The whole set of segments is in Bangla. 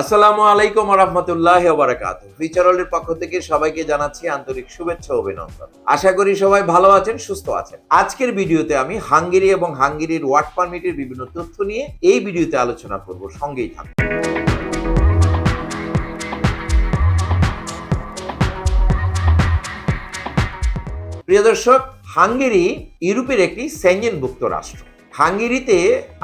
আসসালামু আলাইকুম রহমতুল্লাহ বারাকাত ফিচারলের পক্ষ থেকে সবাইকে জানাচ্ছি আন্তরিক শুভেচ্ছা অভিনন্দন। আশা করি সবাই ভালো আছেন, সুস্থ আছেন। আজকের ভিডিওতে আমি হাঙ্গেরি এবং হাঙ্গেরির ওয়ার্ক পারমিটের বিভিন্ন তথ্য নিয়ে এই ভিডিওতে আলোচনা করব, সঙ্গেই থাকুন। প্রিয় দর্শক, হাঙ্গেরি ইউরোপের একটি সেঞ্জেনভুক্ত রাষ্ট্র। হাঙ্গেরিতে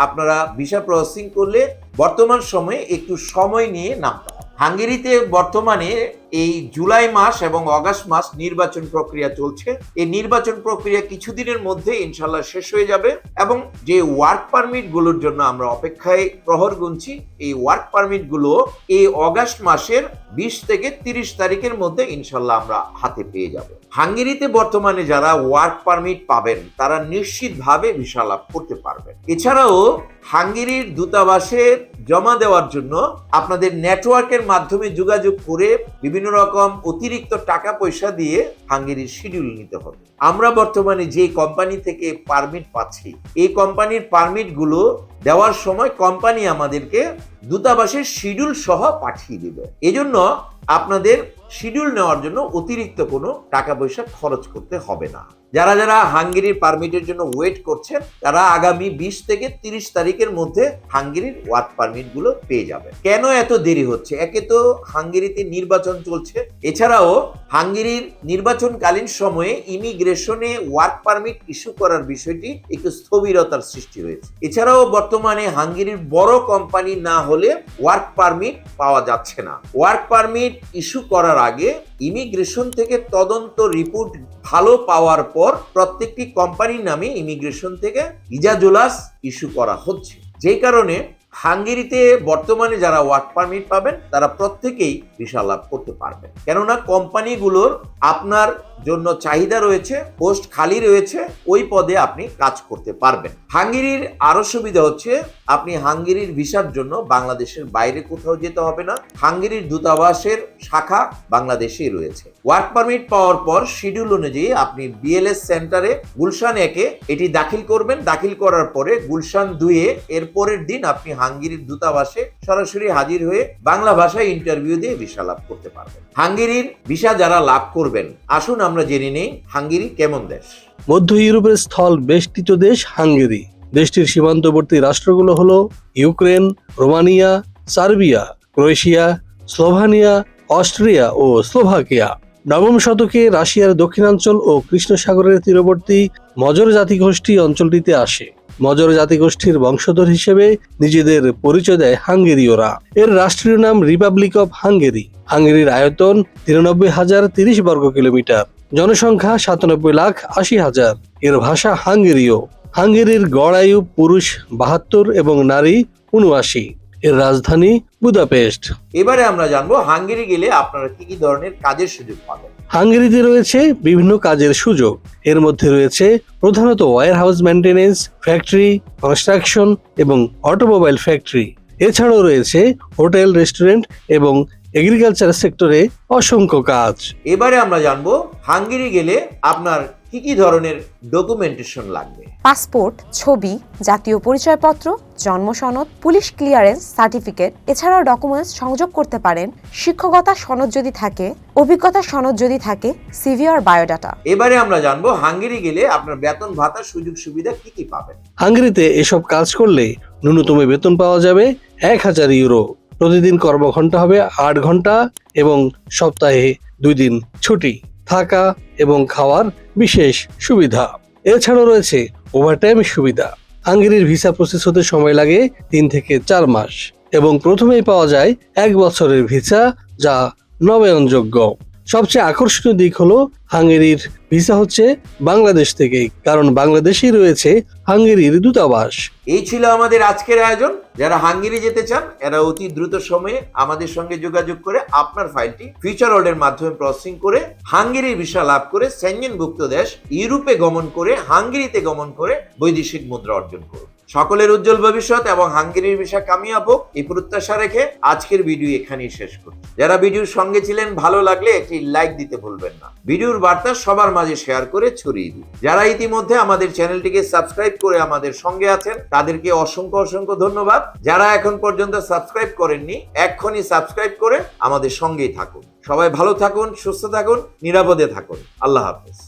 আপনারা ভিসা প্রসেসিং করলে বর্তমান সময়ে একটু সময় নিয়ে নামতে হাঙ্গেরিতে বর্তমানে এই জুলাই মাস এবং অগাস্ট মাস নির্বাচন প্রক্রিয়া চলছে। এই নির্বাচন প্রক্রিয়া কিছুদিনের মধ্যে ইনশাল্লাহ শেষ হয়ে যাবে এবং যে ওয়ার্ক পারমিটগুলোর জন্য আমরা অপেক্ষায় প্রহর গুনছি, এই ওয়ার্ক পারমিটগুলো এই অগাস্ট মাসের বিশ থেকে তিরিশ তারিখের মধ্যে ইনশাল্লাহ আমরা হাতে পেয়ে যাব। হাঙ্গেরিতে বর্তমানে যারা ওয়ার্ক পারমিট পাবেন, তারা নিশ্চিতভাবে ভিসা লাভ করতে পারবেন। এছাড়াও হাঙ্গেরির দূতাবাসে জমা দেওয়ার জন্য আপনাদের নেটওয়ার্কের মাধ্যমে যোগাযোগ করে বিভিন্ন রকম অতিরিক্ত টাকা পয়সা দিয়ে হাঙ্গেরির শিডিউল নিতে হবে। আমরা বর্তমানে যে কোম্পানি থেকে পারমিট পাচ্ছি, এই কোম্পানির পারমিটগুলো দেওয়ার সময় কোম্পানি আমাদেরকে দূতাবাসের শিডিউল সহ পাঠিয়ে দেবে। এজন্য আপনাদের শিডিউল নেওয়ার জন্য অতিরিক্ত কোনো টাকা পয়সা খরচ করতে হবে না। যারা যারা হাঙ্গেরির পারমিটের জন্য ওয়েট করছেন, তারা আগামী বিশ থেকে তিরিশ তারিখের মধ্যে হাঙ্গেরির ওয়ার্ক পারমিটগুলো পেয়ে যাবে কেন এত দেরি হচ্ছে? একে তো হাঙ্গেরিতে নির্বাচন চলছে। এছাড়াও হাঙ্গেরির নির্বাচনকালীন সময়ে ইমিগ্রেশনে ওয়ার্ক পারমিট ইস্যু করার বিষয়টি একটু স্থবিরতার সৃষ্টি হয়েছে। এছাড়াও বর্তমানে হাঙ্গেরির বড় কোম্পানি না হলে ওয়ার্ক পারমিট পাওয়া যাচ্ছে না। ওয়ার্ক পারমিট ইস্যু করার আগে ইমিগ্রেশন থেকে তদন্ত রিপোর্ট ভালো পাওয়ার পর প্রত্যেকটি কোম্পানির নামে ইমিগ্রেশন থেকে ইজাজুলাস ইস্যু করা হচ্ছে। যে কারণে হাঙ্গেরিতে বর্তমানে যারা ওয়ার্ক পারমিট পাবেন, তারা প্রত্যেকেই ভিসা লাভ করতে পারবেন। কেননা কোম্পানিগুলোর আপনার জন্য চাহিদা রয়েছে, পোস্ট খালি রয়েছে, ওই পদে আপনি কাজ করতে পারবেন। হাঙ্গেরির আরও সুবিধা হচ্ছে, আপনি হাঙ্গেরির ভিসার জন্য বাংলাদেশের বাইরে কোথাও যেতে হবে না। হাঙ্গেরির দূতাবাসের শাখা বাংলাদেশেই রয়েছে। ওয়ার্ক পারমিট পাওয়ার পর শিডিউল অনুযায়ী আপনি বিএলএস সেন্টারে গুলশান একে এটি দাখিল করবেন। দাখিল করার পরে গুলশান দুয়ে এর পরের দিন আপনি হাঙ্গেরির দূতাবাসে সরাসরি হাজির হয়ে বাংলা ভাষায় ইন্টারভিউ দিয়ে ভিসা লাভ করতে পারবেন। হাঙ্গেরির ভিসা যারা লাভ করবেন, আসুন আমরা জেনে নেই, হাঙ্গেরি কেমন দেশ? মধ্য ইউরোপের স্থল বেষ্টিত দেশ হাঙ্গেরি। দেশটির সীমান্তবর্তী রাষ্ট্রগুলো হলো Ukraine, Romania, Serbia, Croatia, Slovenia, Austria ও স্লোভাকিয়া। নবম শতকে রাশিয়ার দক্ষিণাঞ্চল ও কৃষ্ণ সাগরের তীরবর্তী মজর জাতিগোষ্ঠী অঞ্চলটিতে আসে। মজর জাতিগোষ্ঠীর বংশধর হিসেবে নিজেদের পরিচয় দেয় হাঙ্গেরীয়রা। এর রাষ্ট্রীয় নাম রিপাবলিক অফ হাঙ্গেরি। হাঙ্গেরির আয়তন তিরানব্বই হাজার তিরিশ বর্গ কিলোমিটার জনসংখ্যা সাতানব্বই লাখ আশি হাজার। এর ভাষা হাঙ্গেরীয়। হাঙ্গেরির গড় আয়ু পুরুষ বাহাত্তর এবং নারী উনআশি। এর রাজধানী বুদাপেস্ট। এবারে আমরা জানব হাঙ্গেরি গেলে আপনারা কি কি ধরনের কাজের সুযোগ পাবেন। হাঙ্গেরিতে রয়েছে বিভিন্ন কাজের সুযোগ। এর মধ্যে রয়েছে প্রধানত warehouse maintenance factory construction এবং অটোমোবাইল ফ্যাক্টরি এছাড়াও রয়েছে হোটেল রেস্টুরেন্ট এবং এগ্রিকালচার সেক্টরে অসংখ্য কাজ। এবারে আমরা জানব হাঙ্গেরি গেলে আপনার কি কি ধরনের ডকুমেন্টেশন লাগবে? পাসপোর্ট ছবি জাতীয় পরিচয়পত্র জন্ম সনদ পুলিশ ক্লিয়ারেন্স সার্টিফিকেট এছাড়াও ডকুমেন্টস সংযোগ করতে পারেন। শিক্ষকতা সনদ যদি থাকে অভিজ্ঞতা সনদ যদি থাকে সিভি আর বায়োডাটা এবারে আমরা জানব হাঙ্গেরি গেলে আপনার বেতন ভাতার সুযোগ সুবিধা কি কি পাবেন? হাঙ্গেরিতে এসব কাজ করলে ন্যূনতম বেতন পাওয়া যাবে এক হাজার ইউরো। প্রতিদিন কর্মঘণ্টা হবে আট ঘণ্টা এবং সপ্তাহে দুই দিন ছুটি, থাকা এবং খাওয়ার বিশেষ সুবিধা। এছাড়াও রয়েছে ওভারটাইম সুবিধা। হাঙ্গেরির ভিসা প্রসেস হতে সময় লাগে তিন থেকে চার মাস এবং প্রথমেই পাওয়া যায় এক বছরের ভিসা যা নবায়নযোগ্য। সবচেয়ে আকর্ষণীয় দিক হলো হাঙ্গেরির ভিসা হচ্ছে বাংলাদেশ থেকেই, কারণ বাংলাদেশেই রয়েছে হাঙ্গেরির দূতাবাস। এই ছিল আমাদের আজকের আয়োজন। যারা হাঙ্গেরি যেতে চান, এরা অতি দ্রুত সময়ে আমাদের সঙ্গে যোগাযোগ করে আপনার ফাইলটি ফিউচার হোল্ডের মাধ্যমে প্রসেসিং করে হাঙ্গেরির ভিসা লাভ করে সেঞ্জেনভুক্ত দেশ ইউরোপে গমন করে, হাঙ্গেরিতে গমন করে বৈদেশিক মুদ্রা অর্জন করুন। সকলের উজ্জ্বল ভবিষ্যৎ এবং হাঙ্গেরির বিষয় কামিয়াব এই প্রত্যাশা রেখে আজকের ভিডিও এখানেই শেষ করছি যারা ভিডিওর সঙ্গে ছিলেন, ভালো লাগলে একটি লাইক দিতে ভুলবেন না। ভিডিওর বার্তা সবার মাঝে শেয়ার করে ছড়িয়ে দিন। যারা ইতিমধ্যে আমাদের চ্যানেলটিকে সাবস্ক্রাইব করে আমাদের সঙ্গে আছেন, তাদেরকে অসংখ্য অসংখ্য ধন্যবাদ। যারা এখন পর্যন্ত সাবস্ক্রাইব করেননি, এক্ষুনি সাবস্ক্রাইব করে আমাদের সঙ্গেই থাকুন। সবাই ভালো থাকুন, সুস্থ থাকুন, নিরাপদে থাকুন। আল্লাহ হাফেজ।